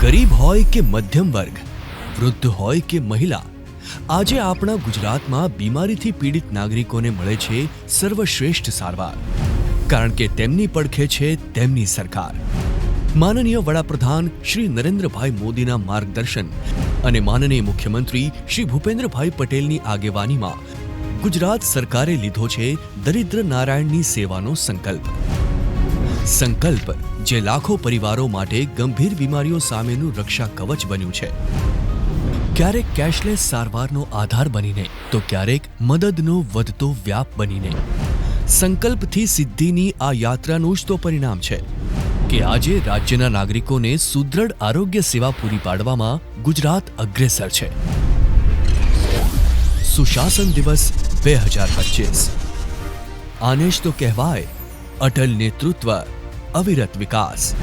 ગરીબ હોય કે મધ્યમ વર્ગ, વૃદ્ધ હોય કે મહિલા, આજે આપણા ગુજરાતમાં બીમારીથી પીડિત નાગરિકોને મળે છે સર્વશ્રેષ્ઠ સારવાર. કારણ કે તેમની પડખે છે તેમની સરકાર. માનનીય વડાપ્રધાન શ્રી નરેન્દ્રભાઈ મોદીના માર્ગદર્શન અને માનનીય મુખ્યમંત્રી શ્રી ભૂપેન્દ્રભાઈ પટેલની આગેવાનીમાં ગુજરાત સરકારે લીધો છે દરિદ્ર નારાયણની સેવાનો સંકલ્પ. સંકલ્પ જે લાખો પરિવારો માટે ગંભીર બીમારીઓ સામેનું રક્ષા કવચ બન્યું છે. ક્યારેક કેશલેસ સારવારનો આધાર બનીને, તો ક્યારેક મદદનો વધતો વ્યાપ બનીને. સંકલ્પથી સિદ્ધિની આ યાત્રાનું જ તો પરિણામ છે કે આજે રાજ્યના નાગરિકોને સુદૃઢ આરોગ્ય સેવા પૂરી પાડવામાં ગુજરાત અગ્રેસર છે. સુશાસન દિવસ બે હજાર પચીસ. આને જ તો કહેવાય અટલ નેતૃત્વ. અવિરત વિકાસ.